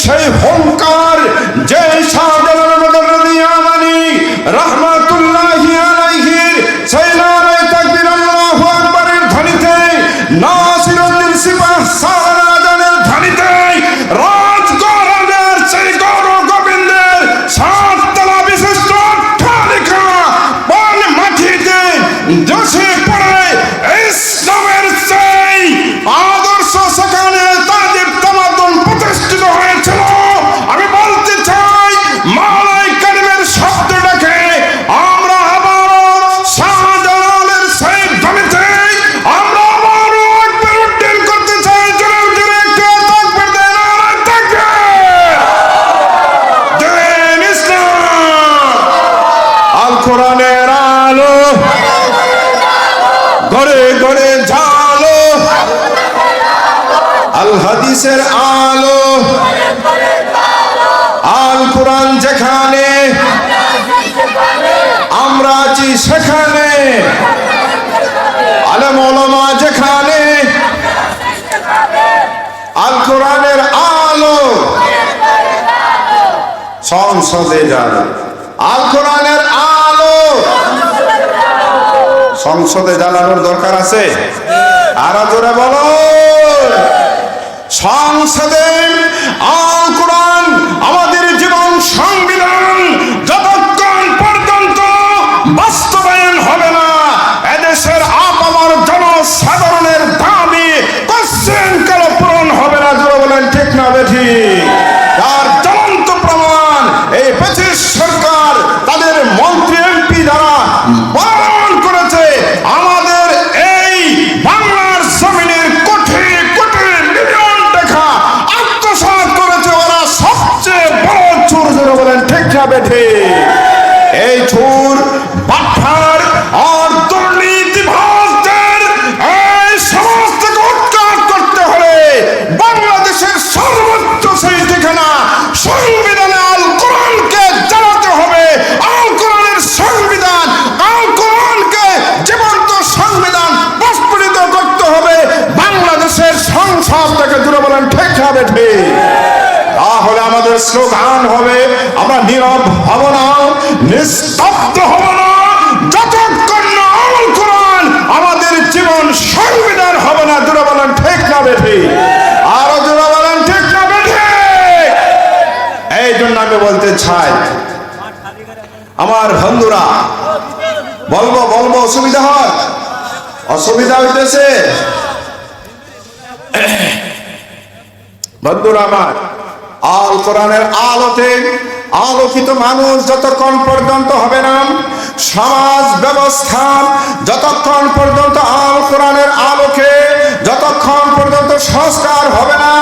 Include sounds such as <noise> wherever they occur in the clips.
সেই হুঙ্কার হাদিসের আলো। আল কোরআন যেখানে, আমরা আছি সেখানে। আলেম যেখানে, আল কোরআনের আলো। সংসদে যান আল কোরআনের আলো। সংসদে জ্বালানোর দরকার আছে? আরও জোরে বলো। সংসদে আল স্লোগান হবে, আমরা নীরব হব না, নিস্তব্ধ হব না, যতক্ষণ কোরআন আমাদের জীবন সংবিধান হবে না। জোরে বলেন, ঠিক না বেঠি? আরও জোরে বলেন, ঠিক না বেঠি? এই জন্য আমি বলতে চাই, আমার বন্ধুরা, বলব বলব, অসুবিধা হয়? অসুবিধা হইতেছে? বন্ধুরা আমার আল কোরআনের আলোতে আলোকিত মানুষ যতক্ষণ পর্যন্ত হবে না, সমাজ ব্যবস্থা যতক্ষণ পর্যন্ত আল কোরআনের আলোকে যতক্ষণ পর্যন্ত সংস্কার হবে না,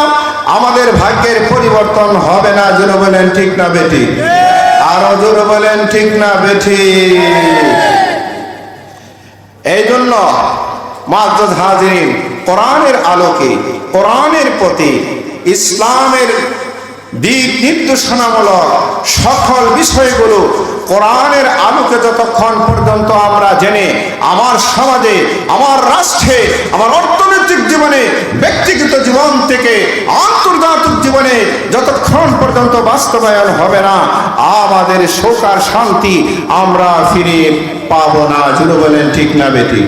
আমাদের ভাগ্যের পরিবর্তন হবে না। জোরে বলেন, ঠিক না বেটি? আরও জোরে বলেন, ঠিক না বেটি? এই জন্য মাদ্রাজ হাজিরিন, কোরআনের আলোকে, কোরআনের প্রতি ইসলামের দিক নির্দেশনামূলক সকল বিষয়গুলো কোরআনের আলোকে যতক্ষণ পর্যন্ত আমরা জেনে আমার সমাজে, আমার রাষ্ট্রে, আমার অর্থনৈতিক জীবনে, ব্যক্তিগত জীবন থেকে আন্তর্জাতিক জীবনে যতক্ষণ পর্যন্ত বাস্তবায়ন হবে না, আমাদের শোক আর শান্তি আমরা ফিরে পাবো না। জুড়ে বলেন ঠিক না বেটি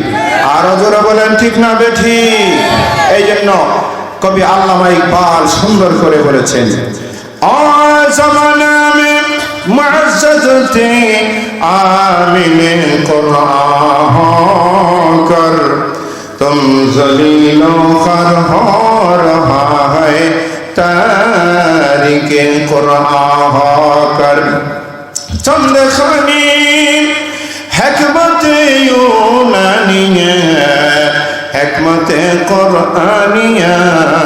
আরও জোরে বলেন ঠিক না বেঠি? এই জন্য কবি আল্লামা ইকবাল সুন্দর করে বলেছেন और जमाना में मज्जत थी आमिन कर तुम जलीलों कर हो रहा है तारीख कुरान होकर चंद खानी हकमत यूनानी है একমতে কোরআনিয়ারা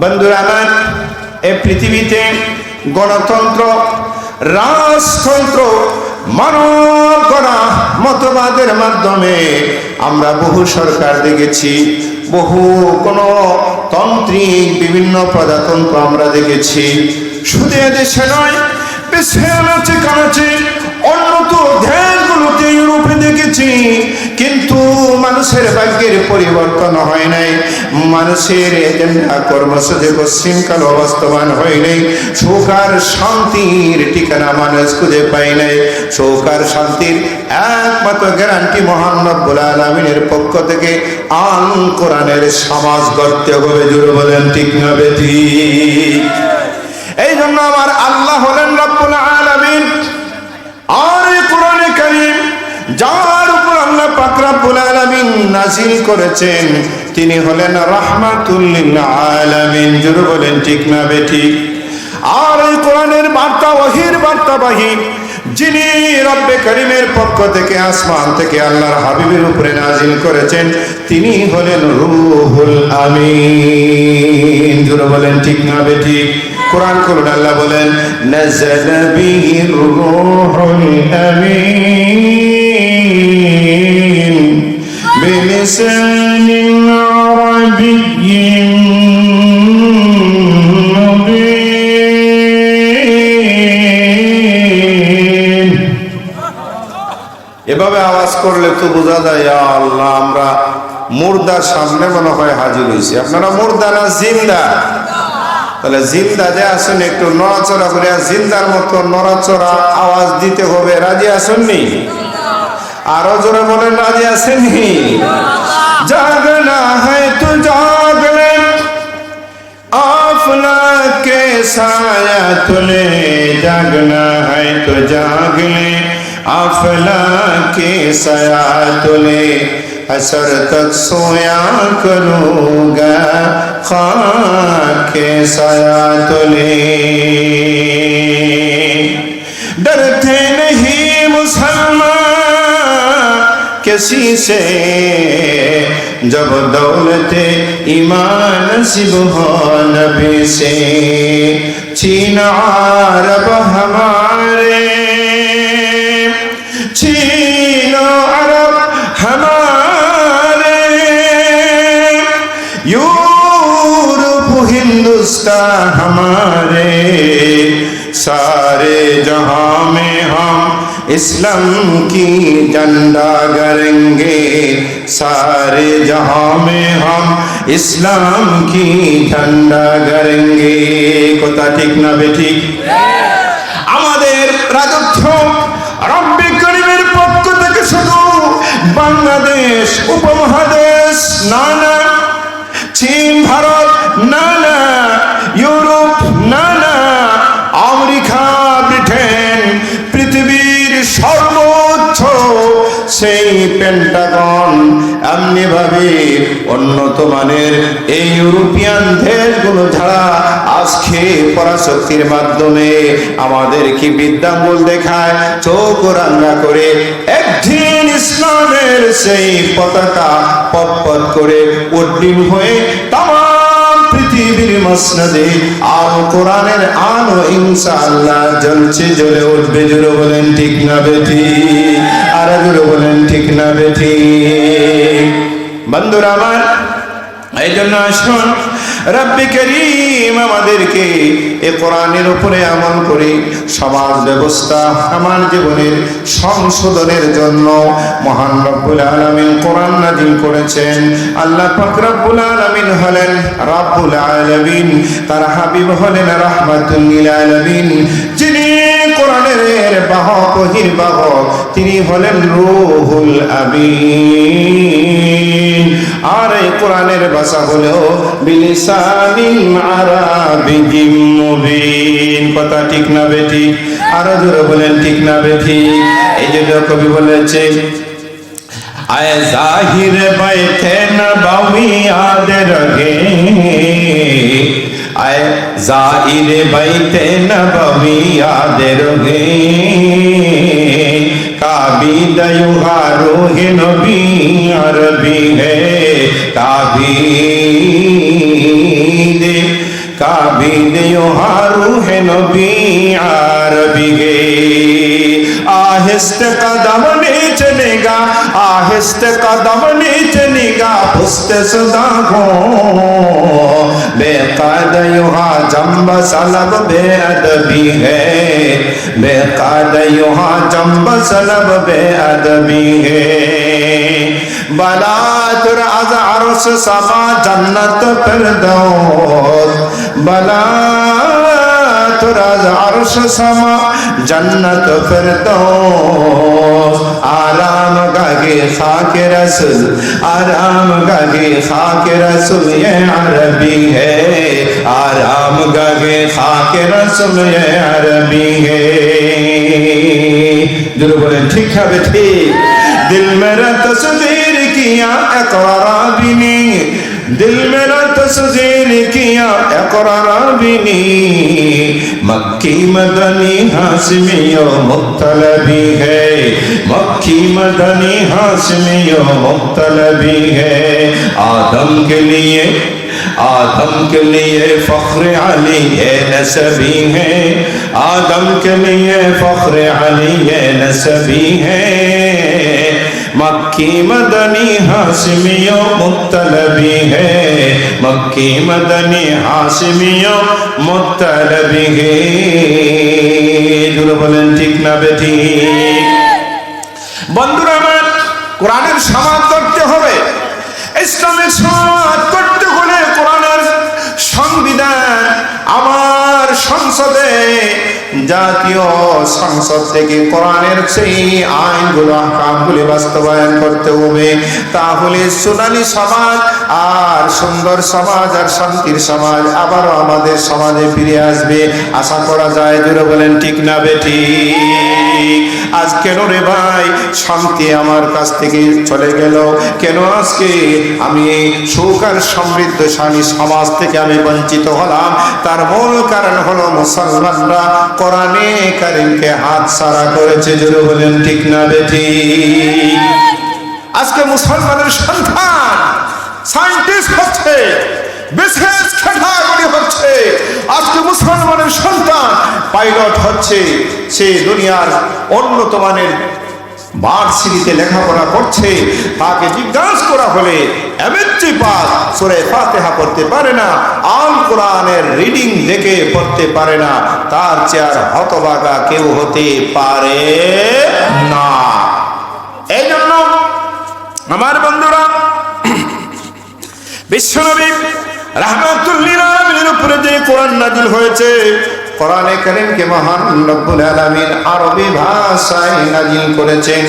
বন্ধুরা আমার এ পৃথিবীতে গণতন্ত্র, রাজতন্ত্র, মানব করা মতবাদের মাধ্যমে আমরা বহু সরকার দেখেছি, বহু কোনো তন্ত্রিক বিভিন্ন প্রজাতন্ত্র আমরা দেখেছি। শুধু দেশে নয় বেশ কানাচে অন্য ধ্যান আলোতে ইউরোপে দেখেছি, কিন্তু মানুষের ভাগ্যের পরিবর্তন হয় নাই। মানুষের এজেন্ডা কর্মসূচি পশ্চিমকাল বাস্তবায়ন হয় নাই। সুখ আর শান্তির ঠিকানা মানুষ খুঁজে পায় নাই। সুখ আর শান্তির একমাত্র গ্যারান্টি মহান রব্বুল আলমিনের পক্ষ থেকে আন কোরআনের সমাজ গড়তে হবে জুড়ে বলেন ঠিক না বেটি এই জন্য আমার আল্লাহ হলেন রব্বুল আলামিন আর এই কোরআনে কারীম যার উপর আল্লাহ পাক রব্বুল আলামিন নাযিল করেছেন, তিনি হলেন রাহমাতুল লিল আলামিন। জুড়ে বলেন, ঠিক না বেটি আর এই কোরআনের বার্তা, ওহির বার্তাবাহী যিনি রব্বে করিমের পক্ষ থেকে, আসমান থেকে আল্লাহর হাবিবের উপরে নাজিল করেছেন, তিনি হলেন রুহুল আমিন। জুড়ে বলেন, ঠিক না বেটি কোরআন করুন, আল্লাহ বলেন নাজাল বিহির রূহুল আমিন। আরাবিয়্যিন মুবিন এভাবে আওয়াজ করলে তো বোঝা যায় আল্লাহ, আমরা মুর্দার সামনে মনে হয় হাজির হয়েছি। আপনারা মুর্দা না জিন্দা? তাহলে জিন্দা যে আসেন, একটু নড়াচড়া করে জিন্দার মতো নড়াচড়া আওয়াজ দিতে হবে। রাজি আসেননি আরো জোরে বলে রাজি আসেনি জাগনা হয় তো জাগলে آفلا کے سایہ تلے جاگنا ہے تو جاگ لے آفلا کے سایہ تلے اثر تک سویا کروں گا خاک کے سایہ تلے ڈرتے نہیں مسلمان किसी से जब दौलत ईमान नसीब हो नबी से चीन अरब हमारे चीन अरब हमारे यूरोप हिंदुस्तान हमारे सारे जहां में हम اسلام کی جھنڈا گرنگے سارے جہاں میں ہم اسلام کی جھنڈا گرنگے کوتا ٹھیک نہ بے ٹھیک আমাদের রাজত্ব রব্বে করিমের পক্ষ থেকে শুধু বাংলাদেশ উপমহাদেশ না না চীন ভারত না না পেন্টাগন এমনি ভাবে, উন্নত মানের এই ইউরোপিয়ান দেশগুলো ছাড়া আজকে পরাশক্তির মাধ্যমে বিদ্যাঙ্গুল দেখায়? চোখ রান্না করে একদিন ইসলামের সেই পতাকা পথ করে হয়ে তাম পৃথিবীর জ্বলছে, জ্বলে উঠবে। বলেন, ঠিক না বেঠি? আর বলেন। ঠিক না বেঠি বন্ধুরা আমার, এই জন্য আসুন, রব্বি করিম আমাদেরকে এ কোরআনের উপরে আমল করে সমাজ ব্যবস্থা, আমার জীবনের সংশোধনের জন্য মহান রব্বুল আলামিন কোরআন নাজিল করেছেন। আল্লাহ পাক রব্বুল আলামিন হলেন রব্বুল আলামিন, তার হাবিব হলেন রাহমাতুল লিল আলামিন, যিনি কোরআনের বাহক অহির বাহক, তিনি হলেন রুহুল আমিন। আর এই কোরআনের ভাষা হলো বিলিসানিল আরাবিজিম মুবিন। কথা ঠিক না বেটি আরও জোরে বলেন, ঠিক না বেটি এই যে কবি বলেছে, আয় জাহির বাইতে না বাউই আদের গে ظاہر بہت نوی یاد رو کعبی دیوہ رو ہے نیار بھی ہے۔ کاوی رے کبھی دیوہارو ہے نیار بھی ہے۔ آہستہ کا دم چلے گا आहिस्ते पिस्ते कदम नीचे निगाह पुस्ते सदा हो बेकायद युहा जम्ब सलब बेअदबी है बेकायद युहा जम्ब सलब बेअदबी है बला तुर अज अरस समा जन्नत फिरदौस बला جنت راز عرش سما، جنت فردوس. آرام گاگے خاک رسول، آرام گاگے خاک رسول یہ عربی ہے. آرام گاگے خاک رسول یہ عربی ہے. جو بولیں، ٹھیک ہے بیٹھے دل میرا تصدیر کیا، اقوارا بھی نہیں. دل میرا تصویر کیا اقرار بینی مکی مدنی ہاشمی و مختلفی ہے۔ مکی مدنی ہاشمی و مختلفی ہے۔ آدم کے لیے، آدم کے لیے فخر علی ہے نصبی ہے۔ آدم کے لیے فخر علی ہے نصبی ہے۔ مکی مدنی ہاشمیوں مطلبی ہے مکی مدنی ہاشمیوں مطلبی ہے বলেন ঠিক না বেঠি বন্ধুরা আমার কোরআনের সমাজ করতে হবে। ইসলামের সমাজ করতে হলে কোরআনের সংবিধান আমার সংসদে, জাতীয় সংসদ থেকে কোরআনের সেই আইনগুলো কামগুলি বাস্তবায়ন করতে হবে। তাহলে সোনালী সমাজ আর সুন্দর সমাজ আর শান্তির সমাজ আবারও আমাদের সমাজে ফিরে আসবে। আশা করা যায়, জুড়ে বলেন, ঠিক না আজ কেন রে ভাই? শান্তি আমার কাছ থেকে চলে গেল। কেন আজকে? আমি সুখ আর সমৃদ্ধশালী সমাজ থেকে আমি বঞ্চিত হলাম। তার মূল কারণ হলো মুসলমানরা কোরআনে কারিমকে হাত সারা করেছে। জুড়ে বলেন, ঠিক না বেটি আজকে মুসলমানের সন্তান সায়েন্টিস্ট হচ্ছে। বিশেষ ক্যাটাগরি হচ্ছে। আজকে মুসলমানের সন্তান পাইলট হচ্ছে। সে দুনিয়ার উন্নত মানের ভার্সিটিতে লেখাপড়া করছে। তাকে জিজ্ঞাসা করা হলে এমএসসি পাস সূরা ফাতিহা পড়তে পারে না, আল কোরআনের রিডিং দেখে পড়তে পারে না। তার চেয়ার হতবাগা কেউ হতে পারে না। এই জন্য আমার বন্ধুরা, <clears throat> বিশ্বনবী রাহমাতুল্লিল আলামিনের উপরে যে কোরআন নাজিল হয়েছে, কোরআনে কারীমকে মহান রব্বুল আলামিন আরবি ভাষায় নাজিল করেছেন।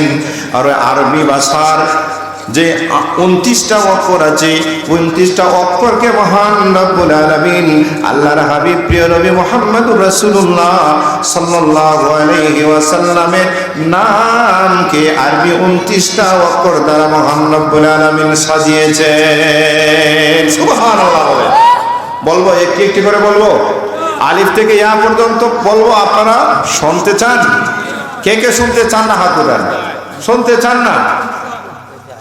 আর আরবি ভাষার যে উনত্রিশটা অক্ষর আছে, উনত্রিশটা অক্ষরকে মহান রব্বুল আলামিন, আল্লাহর হাবিব প্রিয় নবী সাল্লাল্লাহু আলাইহি ওয়াসাল্লামের নামকে আরবি উনত্রিশটা অক্ষর দ্বারা মহান রব্বুল আলামিন সাজিয়েছে বলব, একটি একটি করে বলব। আলিফ থেকে ইয়া পর্যন্ত বলব, আপনারা শুনতে চান? কে কে শুনতে চান না হাত শুনতে চান না?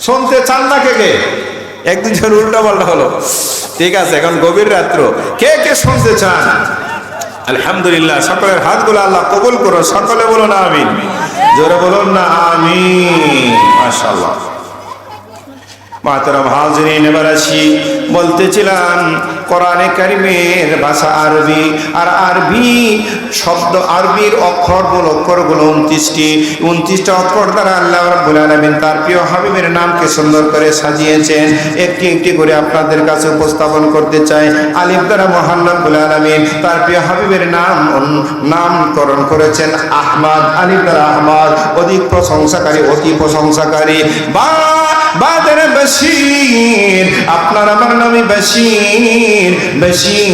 শুনতে চান না কে কে? এক দুজন উল্টা পাল্টা হলো। ঠিক আছে, এখন গভীর রাত্র। কে কে শুনতে চান? আলহামদুলিল্লাহ, সকলের হাতগুলো আল্লাহ কবুল করো সকলে বলো না আমিন। জোরে বলুন না, আমিন। মাশাআল্লাহ। মাতারাম হাজরিন, এবার আসি। বলতেছিলাম কোরআনে কারিমের ভাষা আরবি। আর আরবি শব্দ আরবির অক্ষরগুলো অক্ষরগুলো উনত্রিশটি। উনত্রিশটা অক্ষর দ্বারা আল্লাহ রাব্বুল আলামিন তার প্রিয় হাবিবের নামকে সুন্দর করে সাজিয়েছেন। একটি একটি করে আপনাদের কাছে উপস্থাপন করতে চাই। আলিফ দ্বারা মহান রব্বুল আলামিন তার প্রিয় হাবিবের নাম নামকরণ করেছেন আহমাদ, আলিফ দ্বারা আহমাদ, অধিক প্রশংসাকারী, অতি প্রশংসাকারী। বা, বাদের বশির, আপনার আমার নামে বশির। বশির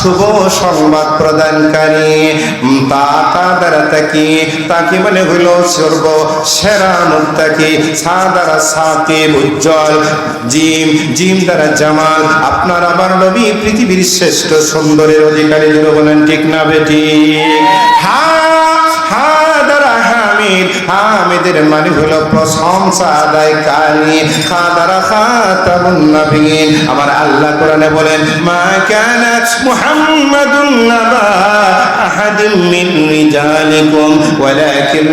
শুভ সংবাদ প্রদানকারী, তা তাদের তাকি তাকে মানে হইল সর্ব সেরা মুক্তাকি সা দ্বারা সাকিব উজ্জ্বল জিম জিম দ্বারা জামাল। আপনার আমার নবী পৃথিবীর শ্রেষ্ঠ সুন্দরের অধিকারী বলেন, ঠিক না বেটি হা হা দ্বারা হামি হামিদ হামিদের মানে হলো প্রশংসা আদায়কারী, খাদারা খাতামুন নবীন আমার আল্লাহ কোরআনে বলেন, মা কানা মুহাম্মাদুন নাবা মিন রিজালিকুম, ওয়ালাকিন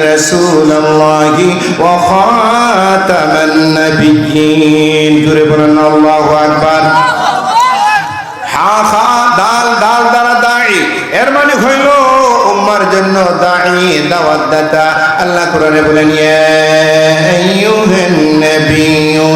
ওয়া খাতামান নবিয়্যিন। জোরে বলেন, আল্লাহু আকবার। হা দাল দাল এর মানে হইল উম্মার জন্য দাঁড়ি দাওয়াত দাতা আল্লাহ কোরআনে বলেন, ইয়া আইয়ুহান নাবিয়্যু,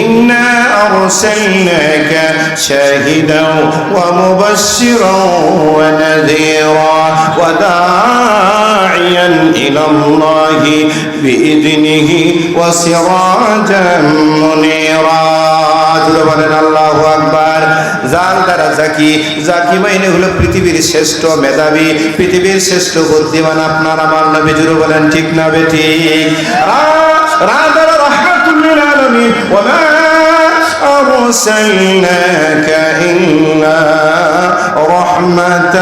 ইন্না আরসালনাকা শাহিদাও ওয়া মুবাশশিরাও ওয়া নাযীরা ওয়া দা'iয়ান ইলা আল্লাহি বিইذনিহি ওয়া সিরাজান মুনীরা। জুড়ে বলেন আল্লাহু আকবার জাল দ্বারা জাকি জাকি মাইনে হলো পৃথিবীর শ্রেষ্ঠ মেধাবী পৃথিবীর শ্রেষ্ঠ বুদ্ধিমান আপনার আমার নবী জুড়ে বলেন ঠিক না বেটি রাধারা রহমাতুল্লিল আলামিন ওয়া মা أرسلناك إلا رحمة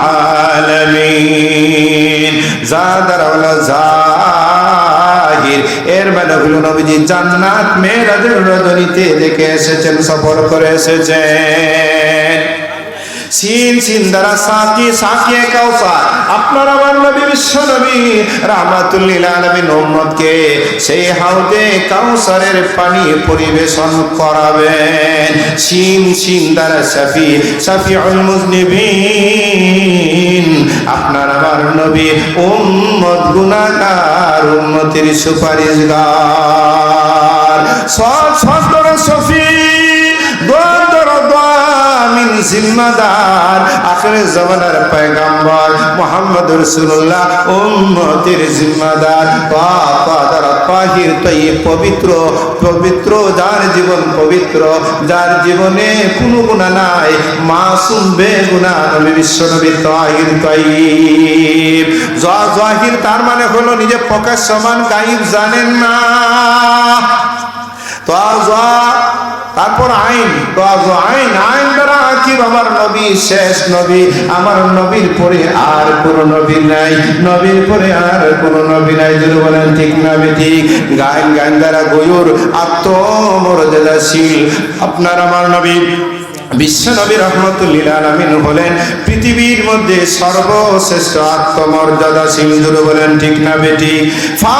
للعالمين زادر ولا জাহির এর হলো নবীজি জান্নাত মেরাজের রজনীতে দেখে এসেছেন সফর করে এসেছেন। সিন সিন দ্বারা সাকি আপনার আমার নবী, বিশ্ব নবী সেই হাউদে কাউসারের পানি পরিবেশন করাবেন। সিন সিন দ্বারা সাফি আমার উম্মত গুনাহগার উম্মতের সুপারিশগার। সব সদর সফি জিম্মাদার, আখরে জমানার পয়গাম্বর মোহাম্মদ রসুল্লাহ উম্মতের জিম্মাদার দ্বারা তাহির তৈব পবিত্র পবিত্র, যার জীবন পবিত্র, যার জীবনে কোনো গুণা নাই, মাসুম নবী, বিশ্ব নবী তাহির তৈব জাহির, তার মানে হলো নিজে প্রকাশ সমান গাইব জানেন না। তারপর আইন আইন আইন দ্বারা আকিব আমার নবী, শেষ নবী। আমার নবীর পরে আর কোন নবী নাই। নবীর পরে আর কোন নবী নাই। যদি বলেন, ঠিক না ঠিক গান গান দ্বারা গয়ুর, আত্মমর্যাদাশীল। আপনার আমার নবী, বিশ্ব নবী রহমতুল্লিল আলমিন হলেন পৃথিবীর মধ্যে সর্বশ্রেষ্ঠ আত্মমর্যাদাশীল। যদি বলেন, ঠিক না বেটি ফা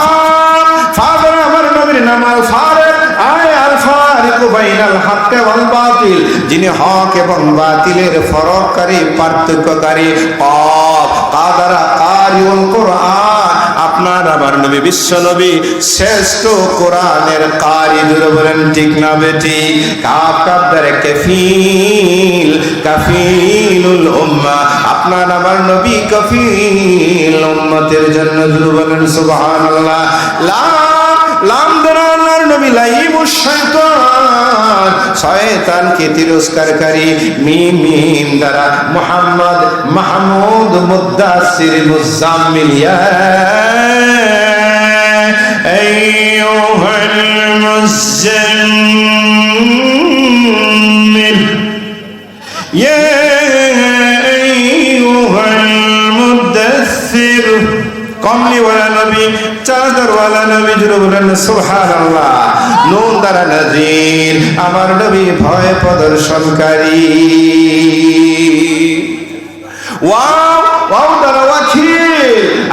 ফা আমার নবীর নাম আল ফারেক আয় আল ফারিক বাইনাল হক ওয়াল বাতিল। যিনি হক এবং বাতিলের ফরককারী, পার্থক্যকারী কফ কাদারা কারিউল কোরআন। আপনার আমার নবী বিশ্ব নবী শ্রেষ্ঠ কোরআনের কারি দূরে বলেন, ঠিক না বেটি? কাপ কাপ দ্বারে কফিল, কাফিলুল উম্মা। আপনার আমার নবী কফিল উম্মতের জন্য দূরে বলেন, সুবহানাল্লাহ। লা নবী লাইমু শয়তান শয়তানকে তিরস্কারকারী মিম মিম দ্বারা মোহাম্মদ মাহমুদ মুদাসির মুজাম্মিল। ইয়া আইয়ুহাল মুজাম্মিল। কমলিওয়ালা নবী চাদরওয়ালা নবী জুড়ে বলেন সুবহানাল্লাহ। নুন দ্বারা নাজির আমার নবী ভয় প্রদর্শনকারী। ওয়াও ওয়াও দ্বারা ওয়াকিল,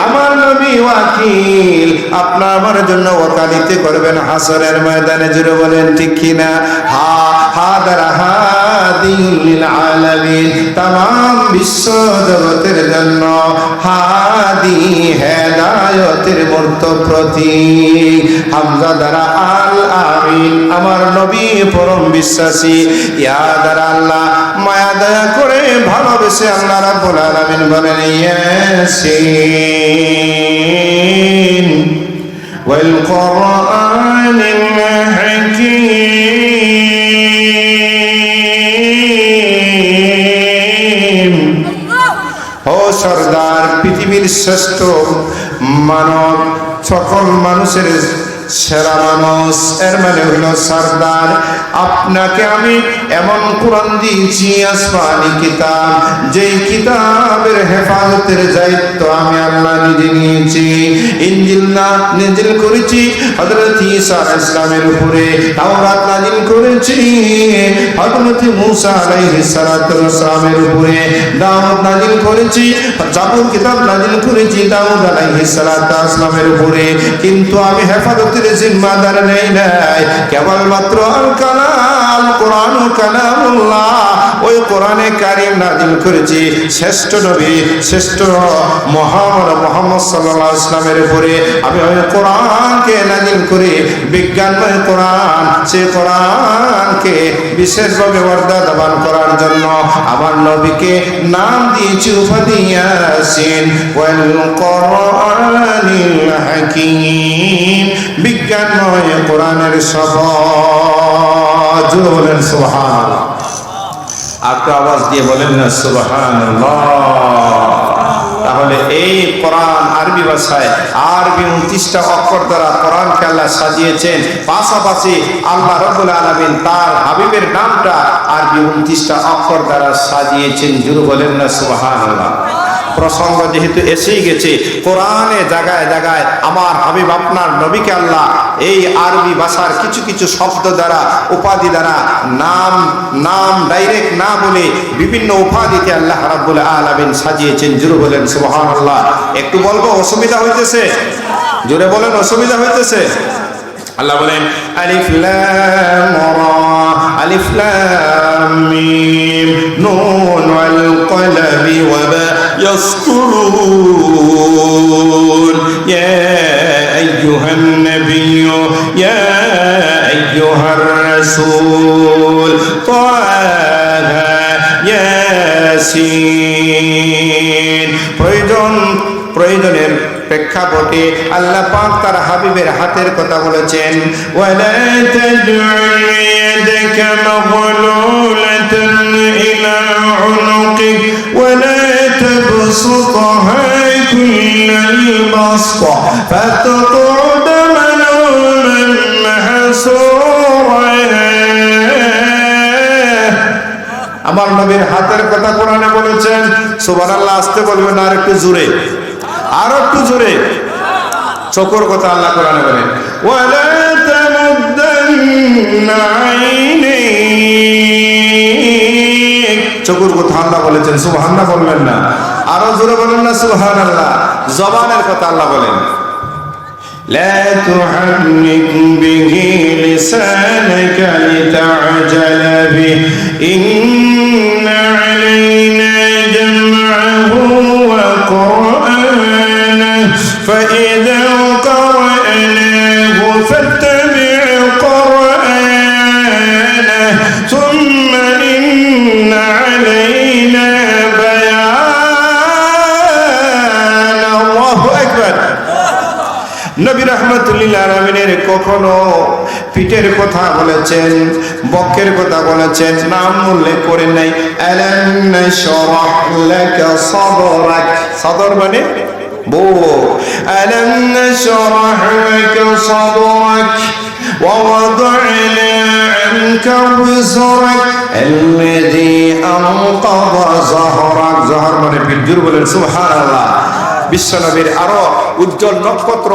আমার ওয়াকিল, আপনার আমার জন্য ওকালিতে করবেন হাসরের ময়দানে, জুড়ে বলেন, ঠিক কিনা? হা হা দ্বারা হাদিল আলামিন বিশ্ব জগতের জন্য হাদি হেদায়তের হামজা আল আমিন, আমার নবী পরম বিশ্বাসী। ইয়া দ্বারা আল্লাহ, মায়া দয়া করে ভালোবেসে আল্লাহ রাব্বুল আলামিন বলেন, ইয়াসিন। ওয়াল কোরআনিল হাকীম ও সর্দার পৃথিবীর শ্রেষ্ঠ মানব সকল মানুষের সেরা মানুষ। এর মানে হলো সর্দার। আপনাকে আমি এমন কোরআন দিয়েছি, আসমানি কিতাব। যেই কিতাবের হেফাজতের দায়িত্ব আমি আল্লাহ নিজে নিয়েছি। ইঞ্জিল না নাজিল করেছি, হযরত ঈসা আলাইহিস সালামের উপরে। তাওরাত নাজিল করেছি, হযরত মূসা আলাইহিস সালাতু সালামের উপরে। দাউদ নাজিল করেছি, জাবুর কিতাব নাজিল করেছি দাউদ আলাইহিস সালাতু সালামের উপরে। কিন্তু আমি হেফাজতের জিম্মাদার নেই নাই। কেবলমাত্র কালাম কোরআন কালামুল্লাহ। ওই কোরআনে কারিম নাজিল করেছি। শ্রেষ্ঠ নবী, শ্রেষ্ঠ মহান মোহাম্মদ আলাইহি ইসলামের উপরে আমি ওই কোরআনকে নাজিল করি। বিজ্ঞানময় কোরআন, সে কোরআনকে বিশেষভাবে দান করার জন্য আমার নবীকে নাম দিয়েছি, উপাধি ইয়াসিন ওয়াল হাকিম। বিজ্ঞানময় কোরআনের শপথ জোরে বলেন, সুবহানাল্লাহ। আর আওয়াজ দিয়ে বলেন না, সুবহানাল্লাহ। তাহলে এই কোরআন আরবি ভাষায় আরবি উনত্রিশটা অক্ষর দ্বারা কোরআনকে আল্লাহ সাজিয়েছেন। পাশাপাশি আল্লাহ রব্বুল আলমিন তার হাবিবের নামটা আরবি উনত্রিশটা অক্ষর দ্বারা সাজিয়েছেন। জুরু বলেন না, সুবহানাল্লাহ। প্রসঙ্গ যেহেতু এসেই গেছে, কোরআনে জায়গায় জায়গায় আমার হাবিব, আপনার নবীকে আল্লাহ এই আরবি ভাষার কিছু কিছু শব্দ দ্বারা, উপাধি দ্বারা নাম নাম ডাইরেক্ট না বলে বিভিন্ন উপাধিতে আল্লাহ রাব্বুল আলামিন সাজিয়েছেন। জুড়ে বলেন, সুবহানাল্লাহ। একটু বলব, অসুবিধা হইতেছে? জুড়ে বলেন, অসুবিধা হইতেছে? আল্লাহ বলেন, আলিফ লাম আলিফ নুন ওয়াল ওয়া বা يسطرون يا أيها النبي يا أيها الرسول طه ياسين প্রয়োজন প্রয়োজনের প্রেক্ষাপটে আল্লাহ পাক তার হাবিবের হাতের কথা বলেছেন ওয়ালা তাজআল ইয়াদাকা মাগলুলাতান ইলা উনুকিক ওয়ালা تبسطها كل البسط فتقعد ملوما محسورا আমার নবীর হাতের কথা কোরআনে বলেছেন সুবহানাল্লাহ আসতে বলবেন আর একটু জোরে আর একটু জোরে চকর কথা আল্লাহ কোরআনে বলেন ওয়ালা তামুদ্দান্না আইনাইক চকুর কথা আল্লাহ বলেছেন সুবহানাল্লাহ বলবেন না আরো জোরে বলেন না সুবহানাল্লাহ জবানের কথা আল্লাহ বলেন لا تحرك به لسانك لتعجل به إن পিঠের কথা বলেছেন বক্ষের কথা বলেছেন নাম উল্লেখ করে নাই আলাম নাশরাহ লাকা সাদরাক সাদর মানে বুক আলাম নাশরাহ লাকা সাদরাক ووضعنا عنك وزرك الذي أنقض ظهرك ظهر من পিঠুর বলেন সুবহানাল্লাহ বিশ্বনবীর আরো উজ্জ্বল নক্ষত্র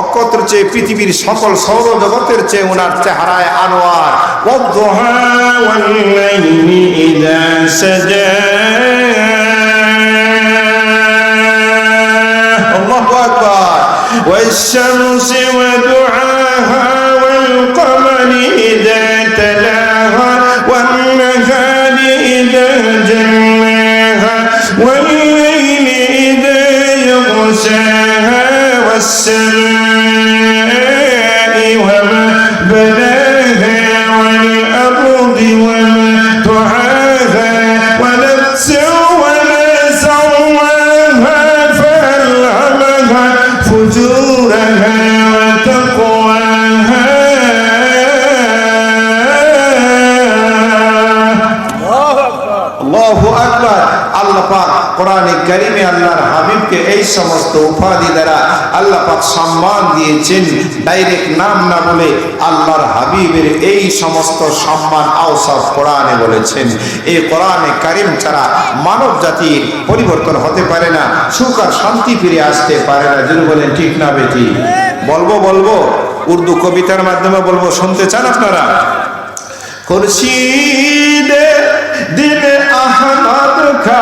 অক্ষত্র চেয়ে পৃথিবীর সকল সৌর জগতের চেয়ে ওনার চেহারায় আনোয়ার والضحى والليل إذا سجى الله أكبر والشمس وضحاها والقمر إذا والسماء وما بناها والأرض وما طحاها ونفس وما سواها فألهمها فجورها وتقواها الله أكبر আকবার আল্লাহ পাক কোরআনে কারিমে আল্লাহর হাবিবকে এই সমস্ত উপাধি দ্বারা আল্লাহ পাক সম্মান দিয়েছেন। ডাইরেক্ট নাম না বলে আল্লাহর হাবিবের এই সমস্ত সম্মান আওসাফ কোরআনে বলেছেন। এই কোরআনে কারিম ছাড়া মানব জাতির পরিবর্তন হতে পারে না, সুখ আর শান্তি ফিরে আসতে পারে না। যিনি বলেন, ঠিক না বেটি? বলব বলব? উর্দু কবিতার মাধ্যমে বলব, শুনতে চান আপনারা? খুরশিদ দিন আহমদ খা